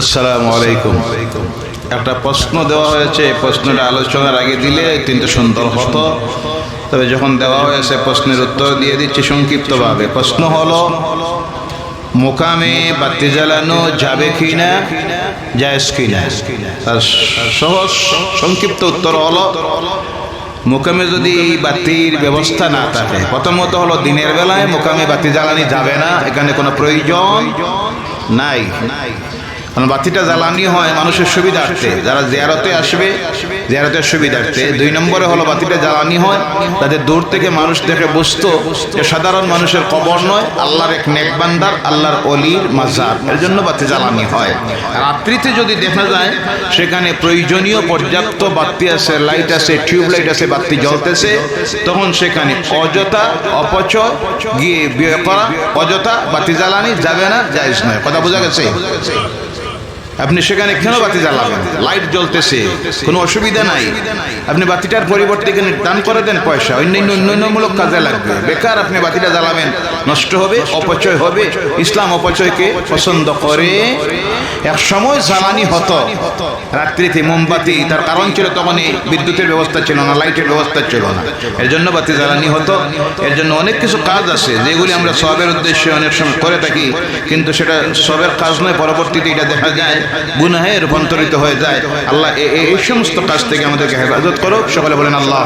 আসসালামু আলাইকুম। একটা প্রশ্ন দেওয়া হয়েছে প্রশ্নটা আলোচনার আগে দিলে তিনটে সুন্দর হতো। তবে যখন দেওয়া হয়েছে প্রশ্নের উত্তর দিয়ে দিচ্ছি সংক্ষিপ্তভাবে। প্রশ্ন হলো, মোকামে বাতি জ্বালানো যাবে কি না জায়েজ কি না তার সহজ সংক্ষিপ্ত উত্তর হলো, মোকামে যদি বাতির ব্যবস্থা না থাকে, প্রথমত হলো দিনের বেলায় মোকামে বাতি জ্বালানি যাবে না, এখানে কোনো প্রয়োজন নাই নাই। কারণ বাতিটা জ্বালানি হয় মানুষের সুবিধার্থে। যারা জিয়ারতে আসবে, জিয়ারতের সুবিধার্থে। দুই নম্বরে হলো বাতিটা জ্বালানি হয়, তাদের দূর থেকে মানুষ দেখে বুঝতো যে সাধারণ মানুষের কবর নয়, আল্লাহর এক নেকবান্দার, আল্লাহর অলির মাজার। এর জন্য বাতি জ্বালানি হয়। রাত্রিতে যদি দেখা যায়, সেখানে প্রয়োজনীয় পর্যাপ্ত বাতি আছে, লাইট আছে, টিউব লাইট আছে, বাতি জ্বলতেছে, তখন সেখানে অযথা অপচয় গিয়ে বিয়ে করা, অযথা বাতি জ্বালানি যাবে না, জায়জ নয়। কথা বোঝা গেছে? আপনি সেখানে কেন বাতি জ্বালাবেন? লাইট জ্বলতেছে। কোনো অসুবিধা নাই। আপনি বাতিটার পরিবর্তে এখানে দান করে দেন পয়সা। অন্যান্য উন্নয়নমূলক কাজে লাগবে। বেকার আপনি বাতিটা জ্বালাবেন। নষ্ট হবে, অপচয় হবে। ইসলাম অপচয়কে পছন্দ করে। এক সময় জ্বালানি হতো। রাত্রিতে মোমবাতি, তার কারণ ছিল তখন বিদ্যুতের ব্যবস্থা ছিল না, লাইটের ব্যবস্থা ছিল না। এর জন্য বাতি জ্বালানি হতো। এর জন্য অনেক কিছু কাজ আছে, যেগুলি আমরা সবের উদ্দেশ্যে অনেক সময় করে থাকি। কিন্তু সেটা সবের কাজ নয়, পরবর্তীতে এটা দেখা যায় গুনাহে রূপান্তরিত হয়ে যায়। আল্লাহ এই সমস্ত কাজ থেকে আমাদেরকে হেফাজত করো সকলে বলেন আল্লাহ